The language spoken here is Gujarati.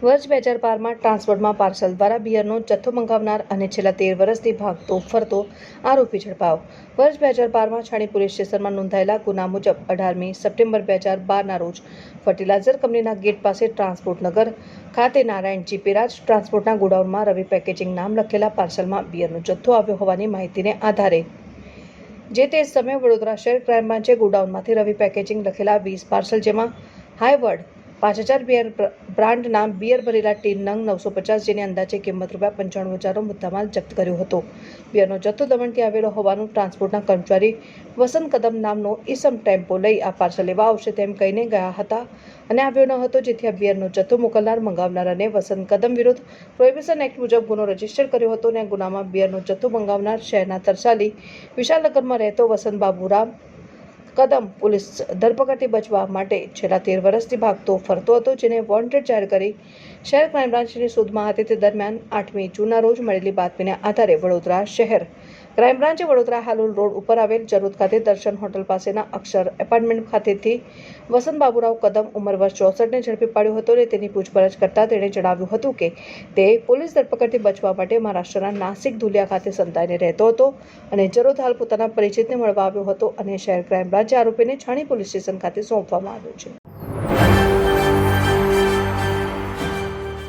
વર્ષ બે હજાર બારમાં ટ્રાન્સપોર્ટમાં પાર્સલ દ્વારા બિયરનો જથ્થો મંગાવનાર અને છેલ્લા તેર વર્ષથી ભાગતો ફરતો આરોપી ઝડપાયો. વર્ષ બે હજાર બારમાં છાણી પોલીસ સ્ટેશનમાં નોંધાયેલા ગુના મુજબ અઢારમી સપ્ટેમ્બર બે હજાર બારના રોજ ફર્ટિલાઇઝર કંપનીના ગેટ પાસે ટ્રાન્સપોર્ટ નગર ખાતે નારાયણ પેરાજ ટ્રાન્સપોર્ટના ગોડાઉનમાં રવિ પેકેજિંગ નામ લખેલા પાર્સલમાં બિયરનો જથ્થો આવ્યો હોવાની માહિતીને આધારે. જે તે સમયે વડોદરા શહેર ક્રાઇમ બ્રાન્ચે ગોડાઉનમાંથી રવિ પેકેજિંગ લખેલા વીસ પાર્સલ જેમાં હાઈવર્ડ પાંચ હજાર બિયર બ્ર- બ્રાન્ડના બિયર ભરેલા ટીન નંગ નવસો પચાસ જેની અંદાજે કિંમત રૂપિયા પંચાણું હજારનો મુદ્દામાલ જપ્ત કર્યો હતો. બિયરનો જથ્થો દમણથી આવેલો હોવાનું ટ્રાન્સપોર્ટના કર્મચારી વસંત કદમ નામનો ઈસમ ટેમ્પો લઈ આ પાર્સલ લેવા આવશે તેમ કહીને ગયા હતા અને આવ્યો ન હતો જેથી આ બિયરનો જથ્થો મોકલનાર મંગાવનાર અને વસંત કદમ વિરુદ્ધ પ્રોહિબિશન એક્ટ મુજબ ગુનો રજિસ્ટર કર્યો હતો અને ગુનામાં બિયરનો જથ્થો મંગાવનાર શહેરના તરસાલી વિશાલનગરમાં રહેતો વસંત બાબુરામ કદમ પોલીસ ધરપકડથી બચવા માટે છેલ્લા તેર વર્ષથી ભાગતો ફરતો હતો, જેને વોન્ટેડ જાહેર કરી શહેર ક્રાઇમ બ્રાન્ચની શોધમાં હતી. તે દરમિયાન આઠમી જૂનના રોજ મળેલી બાતમીના આધારે વડોદરા શહેર ક્રાઇમ બ્રાન્ચે વડોદરા હાલોલ રોડ ઉપર આવેલ જરોદ ખાતે દર્શન હોટલ પાસેના અક્ષર એપાર્ટમેન્ટ ખાતેથી વસંત બાબુરાવ કદમ ઉંમર વર્ષ ચોસઠને ઝડપી પાડ્યો હતો અને તેની પૂછપરછ કરતા તેણે જણાવ્યું હતું કે તે પોલીસ ધરપકડથી બચવા માટે મહારાષ્ટ્રના નાસિક ધુલિયા ખાતે સંતાઈને રહેતો હતો અને જરોદ હાલ પોતાના પરિચિતને મળવા આવ્યો હતો અને શહેર ક્રાઇમ બ્રાન્ચે આરોપીને છાણી પોલીસ સ્ટેશન ખાતે સોંપવામાં આવ્યો છે.